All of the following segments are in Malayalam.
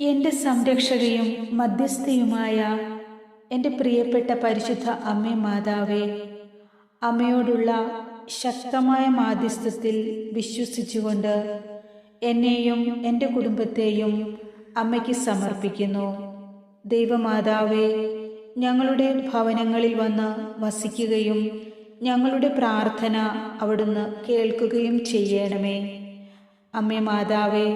എന്റെ സംരക്ഷകയും മധ്യസ്ഥയുമായ എന്റെ പ്രിയപ്പെട്ട പരിശുദ്ധ അമ്മേ മാതാവേ അമ്മയോടുള്ള ശക്തമായ മാധ്യസ്ഥത്തിൽ വിശ്വസിച്ചുകൊണ്ട് എന്നെയും എന്റെ കുടുംബത്തെയും അമ്മയ്ക്ക് സമർപ്പിക്കുന്നു. ദൈവമാതാവേ ഞങ്ങളുടെ ഭവനങ്ങളിൽ വന്ന് വസിക്കുകയും ഞങ്ങളുടെ പ്രാർത്ഥന അവിടുന്ന് കേൾക്കുകയും ചെയ്യണമേ. അമ്മേ മാതാവേ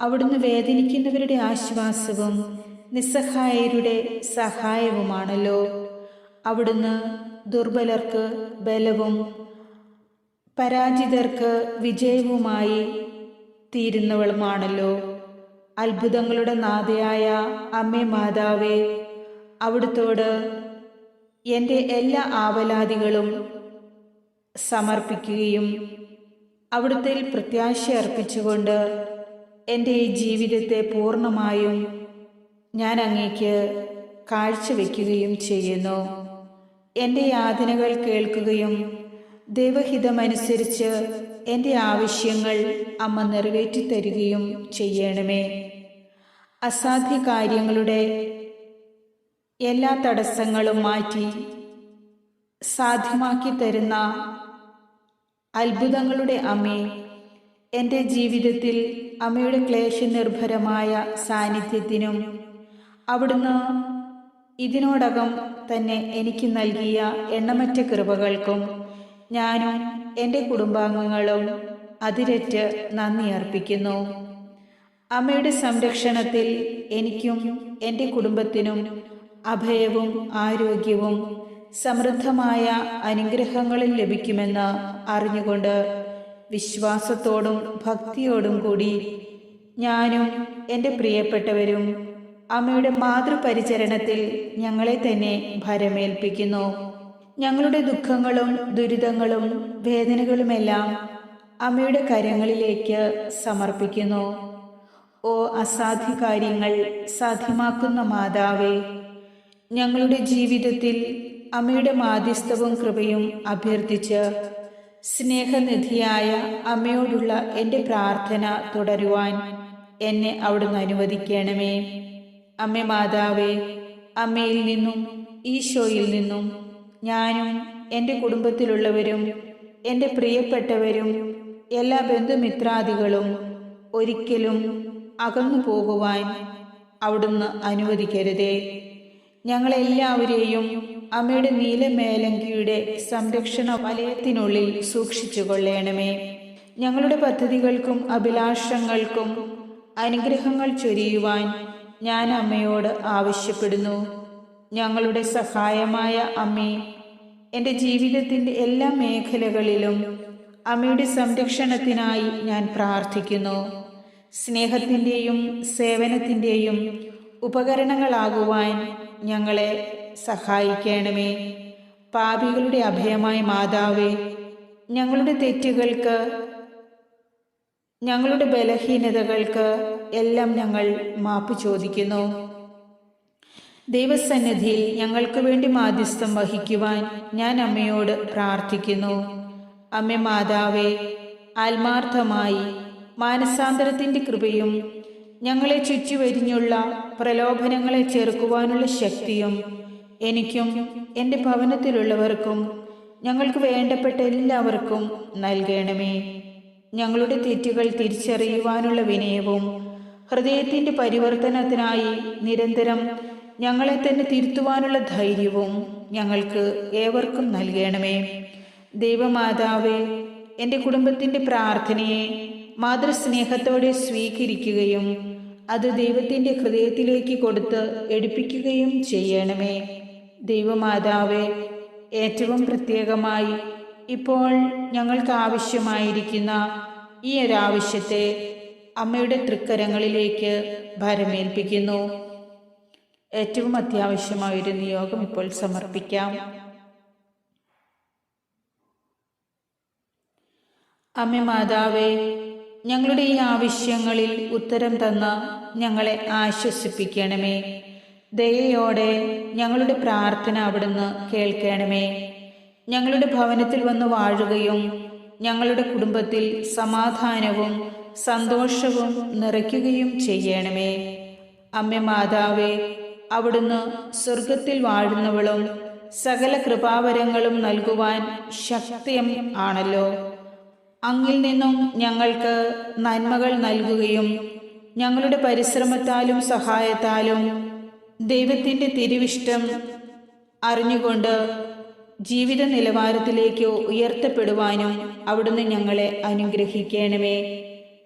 അവിടുന്ന് വേദനിക്കുന്നവരുടെ ആശ്വാസവും നിസ്സഹായരുടെ സഹായവുമാണല്ലോ. അവിടുന്ന് ദുർബലർക്ക് ബലവും പരാജിതർക്ക് വിജയവുമായി തീരുന്നവളുമാണല്ലോ. അത്ഭുതങ്ങളുടെ നാഥയായ അമ്മേ മാതാവേ അവിടുത്തോട് എന്റെ എല്ലാ ആവലാദികളും സമർപ്പിക്കുകയും അവിടുത്തെ പ്രത്യാശ അർപ്പിച്ചുകൊണ്ട് എന്റെ ഈ ജീവിതത്തെ പൂർണമായും ഞാൻ അങ്ങേക്ക് കാഴ്ചവെക്കുകയും ചെയ്യുന്നു. എന്റെ യാതനകൾ കേൾക്കുകയും ദൈവഹിതമനുസരിച്ച് എന്റെ ആവശ്യങ്ങൾ അമ്മ നിറവേറ്റി തരികയും ചെയ്യണമേ. അസാധ്യ കാര്യങ്ങളുടെ എല്ലാ തടസ്സങ്ങളും മാറ്റി സാധ്യമാക്കി തരുന്ന അത്ഭുതങ്ങളുടെ അമ്മേ എന്റെ ജീവിതത്തിൽ അമ്മയുടെ ക്ലേശനിർഭരമായ സാന്നിധ്യത്തിനും അവിടുന്ന് ഇതിനോടകം തന്നെ എനിക്ക് നൽകിയ എണ്ണമറ്റ കൃപകൾക്കും ഞാനും എന്റെ കുടുംബാംഗങ്ങളും അതിരറ്റ് നന്ദി അർപ്പിക്കുന്നു. അമ്മയുടെ സംരക്ഷണത്തിൽ എനിക്കും എന്റെ കുടുംബത്തിനും അഭയവും ആരോഗ്യവും സമൃദ്ധമായ അനുഗ്രഹങ്ങളും ലഭിക്കുമെന്ന് അറിഞ്ഞുകൊണ്ട് വിശ്വാസത്തോടും ഭക്തിയോടും കൂടി ഞാനും എന്റെ പ്രിയപ്പെട്ടവരും അമ്മയുടെ മാതൃപരിചരണത്തിൽ ഞങ്ങളെ തന്നെ ഭരമേൽപ്പിക്കുന്നു. ഞങ്ങളുടെ ദുഃഖങ്ങളും ദുരിതങ്ങളും വേദനകളുമെല്ലാം അമ്മയുടെ കരങ്ങളിലേക്ക് സമർപ്പിക്കുന്നു. ഓ അസാധ്യ കാര്യങ്ങൾ സാധ്യമാക്കുന്ന മാതാവേ ഞങ്ങളുടെ ജീവിതത്തിൽ അമ്മയുടെ മാധ്യസ്ഥവും കൃപയും അഭ്യർത്ഥിച്ച് സ്നേഹനിധിയായ അമ്മയോടുള്ള എന്റെ പ്രാർത്ഥന തുടരുവാൻ എന്നെ അവിടുന്ന് അനുവദിക്കണമേ. അമ്മ മാതാവേ അമ്മയിൽ നിന്നും ഈശോയിൽ നിന്നും ഞാനും എന്റെ കുടുംബത്തിലുള്ളവരും എന്റെ പ്രിയപ്പെട്ടവരും എല്ലാ ബന്ധുമിത്രാദികളും ഒരിക്കലും അകന്നു പോകുവാൻ അവിടുന്ന് അനുവദിക്കരുതേ. ഞങ്ങളെല്ലാവരെയും അമ്മയുടെ നീലമേലങ്കിയുടെ സംരക്ഷണ വലയത്തിനുള്ളിൽ സൂക്ഷിച്ചു കൊള്ളേണമേ ഞങ്ങളുടെ പദ്ധതികൾക്കും അഭിലാഷങ്ങൾക്കും അനുഗ്രഹങ്ങൾ ചൊരിയുവാൻ ഞാൻ അമ്മയോട് ആവശ്യപ്പെടുന്നു. ഞങ്ങളുടെ സഹായമായ അമ്മേ എന്റെ ജീവിതത്തിന്റെ എല്ലാ മേഖലകളിലും അമ്മയുടെ സംരക്ഷണത്തിനായി ഞാൻ പ്രാർത്ഥിക്കുന്നു. സ്നേഹത്തിന്റെയും സേവനത്തിന്റെയും ഉപകരണങ്ങളാകുവാൻ ഞങ്ങളെ സഹായിക്കണമേ. പാപികളുടെ അഭയമായ മാതാവേ ഞങ്ങളുടെ തെറ്റുകൾക്ക് ഞങ്ങളുടെ ബലഹീനതകൾക്ക് എല്ലാം ഞങ്ങൾ മാപ്പ് ചോദിക്കുന്നു. ദൈവസന്നിധിയിൽ ഞങ്ങൾക്ക് വേണ്ടി മാധ്യസ്ഥം വഹിക്കുവാൻ ഞാൻ അമ്മയോട് പ്രാർത്ഥിക്കുന്നു. അമ്മ മാതാവേ ആത്മാർത്ഥമായി മാനസാന്തരത്തിന്റെ കൃപയും ഞങ്ങളെ ചുറ്റുവരിഞ്ഞുള്ള പ്രലോഭനങ്ങളെ ചെറുക്കുവാനുള്ള ശക്തിയും എനിക്കും എന്റെ ഭവനത്തിലുള്ളവർക്കും ഞങ്ങൾക്ക് വേണ്ടപ്പെട്ട എല്ലാവർക്കും നൽകണമേ. ഞങ്ങളുടെ തെറ്റുകൾ തിരിച്ചറിയുവാനുള്ള വിനയവും ഹൃദയത്തിന്റെ പരിവർത്തനത്തിനായി നിരന്തരം ഞങ്ങളെ തന്നെ തിരുത്തുവാനുള്ള ധൈര്യവും ഞങ്ങൾക്ക് ഏവർക്കും നൽകണമേ. ദൈവമാതാവേ എന്റെ കുടുംബത്തിന്റെ പ്രാർത്ഥനയെ മാതൃസ്നേഹത്തോടെ സ്വീകരിക്കുകയും അത് ദൈവത്തിന്റെ ഹൃദയത്തിലേക്ക് കൊടുത്ത് എടുപ്പിക്കുകയും ചെയ്യണമേ. ദൈവമാതാവേ ഏറ്റവും പ്രത്യേകമായി ഇപ്പോൾ ഞങ്ങൾക്ക് ആവശ്യമായിരിക്കുന്ന ഈ ഒരാവശ്യത്തെ അമ്മയുടെ തൃക്കരങ്ങളിലേക്ക് ഭരമേൽപ്പിക്കുന്നു. ഏറ്റവും അത്യാവശ്യമായൊരു നിയോഗം ഇപ്പോൾ സമർപ്പിക്കാം. അമ്മ മാതാവേ ഞങ്ങളുടെ ഈ ആവശ്യങ്ങളിൽ ഉത്തരം തന്ന ഞങ്ങളെ ആശ്വസിപ്പിക്കണമേ. ദയയോടെ ഞങ്ങളുടെ പ്രാർത്ഥന അവിടുന്ന് കേൾക്കണമേ. ഞങ്ങളുടെ ഭവനത്തിൽ വന്ന് വാഴുകയും ഞങ്ങളുടെ കുടുംബത്തിൽ സമാധാനവും സന്തോഷവും നിറയ്ക്കുകയും ചെയ്യണമേ. അമ്മ മാതാവേ അവിടുന്ന് സ്വർഗത്തിൽ വാഴുന്നവളും സകല കൃപാവരങ്ങളും നൽകുവാൻ ശക്തിയും ആണല്ലോ. അങ്ങിൽ നിന്നും ഞങ്ങൾക്ക് നന്മകൾ നൽകുകയും ഞങ്ങളുടെ പരിശ്രമത്താലും സഹായത്താലും ദൈവത്തിന്റെ തിരുവിഷ്ടം അറിഞ്ഞുകൊണ്ട് ജീവിത നിലവാരത്തിലേക്ക് ഉയർത്തപ്പെടുവാനും അവിടുന്ന് ഞങ്ങളെ അനുഗ്രഹിക്കണമേ.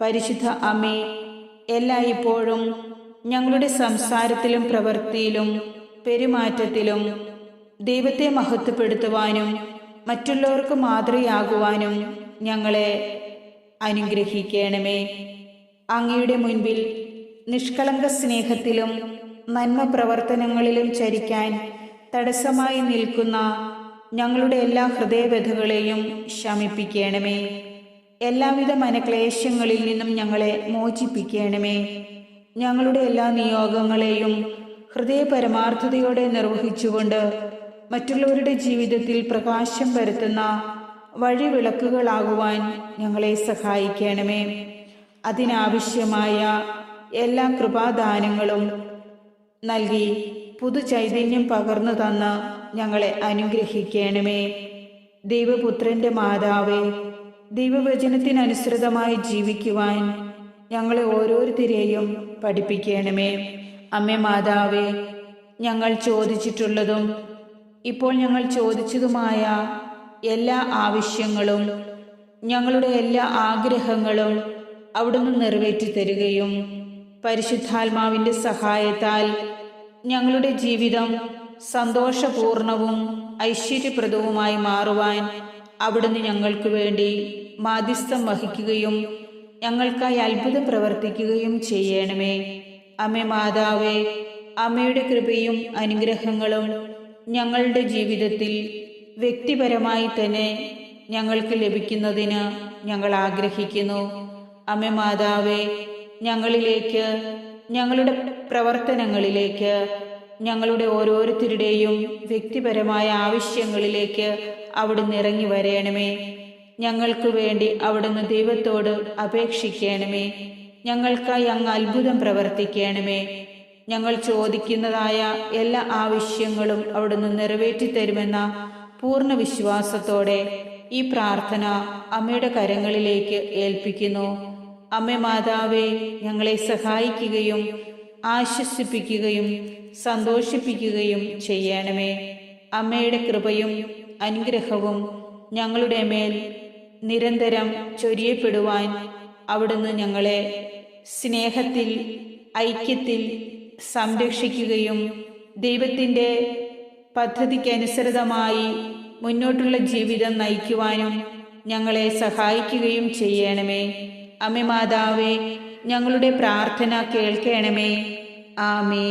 പരിശുദ്ധ അമ്മേ എല്ലായ്പ്പോഴും ഞങ്ങളുടെ സംസാരത്തിലും പ്രവൃത്തിയിലും പെരുമാറ്റത്തിലും ദൈവത്തെ മഹത്വപ്പെടുത്തുവാനും മറ്റുള്ളവർക്ക് മാതൃയാകുവാനും ഞങ്ങളെ അനുഗ്രഹിക്കണമേ. അങ്ങയുടെ മുൻപിൽ നിഷ്കളങ്ക സ്നേഹത്തിലും നന്മ പ്രവർത്തനങ്ങളിലും ചരിക്കാൻ തടസ്സമായി നിൽക്കുന്ന ഞങ്ങളുടെ എല്ലാ ഹൃദയവ്യഥകളെയും ശമിപ്പിക്കണമേ. എല്ലാവിധ മനക്ലേശങ്ങളിൽ നിന്നും ഞങ്ങളെ മോചിപ്പിക്കണമേ. ഞങ്ങളുടെ എല്ലാ നിയോഗങ്ങളെയും ഹൃദയ പരമാർത്ഥതയോടെ നിർവഹിച്ചുകൊണ്ട് മറ്റുള്ളവരുടെ ജീവിതത്തിൽ പ്രകാശം പരത്തുന്ന വഴിവിളക്കുകളാകുവാൻ ഞങ്ങളെ സഹായിക്കണമേ. അതിനാവശ്യമായ എല്ലാ കൃപാദാനങ്ങളും നൽകി പുതു ചൈതന്യം പകർന്നു തന്ന് ഞങ്ങളെ അനുഗ്രഹിക്കണമേ. ദൈവപുത്രന്റെ മാതാവേ ദൈവവചനത്തിനനുസൃതമായി ജീവിക്കുവാൻ ഞങ്ങളെ ഓരോരുത്തരെയും പഠിപ്പിക്കണമേ. അമ്മ മാതാവേ ഞങ്ങൾ ചോദിച്ചിട്ടുള്ളതും ഇപ്പോൾ ഞങ്ങൾ ചോദിച്ചതുമായ എല്ലാ ആവശ്യങ്ങളും ഞങ്ങളുടെ എല്ലാ ആഗ്രഹങ്ങളും അവിടുന്ന് നിറവേറ്റി തരികയും പരിശുദ്ധാത്മാവിന്റെ സഹായത്താൽ ഞങ്ങളുടെ ജീവിതം സന്തോഷപൂർണവും ഐശ്വര്യപ്രദവുമായി മാറുവാൻ അവിടുന്ന് ഞങ്ങൾക്ക് വേണ്ടി മാധ്യസ്ഥം വഹിക്കുകയും ഞങ്ങൾക്കായി അത്ഭുതം പ്രവർത്തിക്കുകയും ചെയ്യണമേ. അമ്മ മാതാവേ അമ്മയുടെ കൃപയും അനുഗ്രഹങ്ങളും ഞങ്ങളുടെ ജീവിതത്തിൽ വ്യക്തിപരമായി തന്നെ ഞങ്ങൾക്ക് ലഭിക്കുന്നതിന് ഞങ്ങൾ ആഗ്രഹിക്കുന്നു. അമ്മ മാതാവേ ഞങ്ങളിലേക്ക് ഞങ്ങളുടെ പ്രവർത്തനങ്ങളിലേക്ക് ഞങ്ങളുടെ ഓരോരുത്തരുടെയും വ്യക്തിപരമായ ആവശ്യങ്ങളിലേക്ക് അവിടുന്ന് ഇറങ്ങി വരയണമേ ഞങ്ങൾക്ക് വേണ്ടി അവിടുന്ന് ദൈവത്തോട് അപേക്ഷിക്കണമേ. ഞങ്ങൾക്കായി അങ്ങ് അത്ഭുതം പ്രവർത്തിക്കണമേ. ഞങ്ങൾ ചോദിക്കുന്നതായ എല്ലാ ആവശ്യങ്ങളും അവിടുന്ന് നിറവേറ്റി തരുമെന്ന പൂർണ വിശ്വാസത്തോടെ ഈ പ്രാർത്ഥന അമ്മയുടെ കരങ്ങളിലേക്ക് ഏൽപ്പിക്കുന്നു. അമ്മ മാതാവെ ഞങ്ങളെ സഹായിക്കുകയും ആശ്വസിപ്പിക്കുകയും സന്തോഷിപ്പിക്കുകയും ചെയ്യണമേ. അമ്മയുടെ കൃപയും അനുഗ്രഹവും ഞങ്ങളുടെ മേൽ നിരന്തരം ചൊരിയപ്പെടുവാൻ അവിടുന്ന് ഞങ്ങളെ സ്നേഹത്തിൽ ഐക്യത്തിൽ സംരക്ഷിക്കുകയും ദൈവത്തിന്റെ പദ്ധതിക്കനുസൃതമായി മുന്നോട്ടുള്ള ജീവിതം നയിക്കുവാനും ഞങ്ങളെ സഹായിക്കുകയും ചെയ്യണമേ. അമ്മ മാതാവേ ഞങ്ങളുടെ പ്രാർത്ഥന കേൾക്കണമേ. ആമേ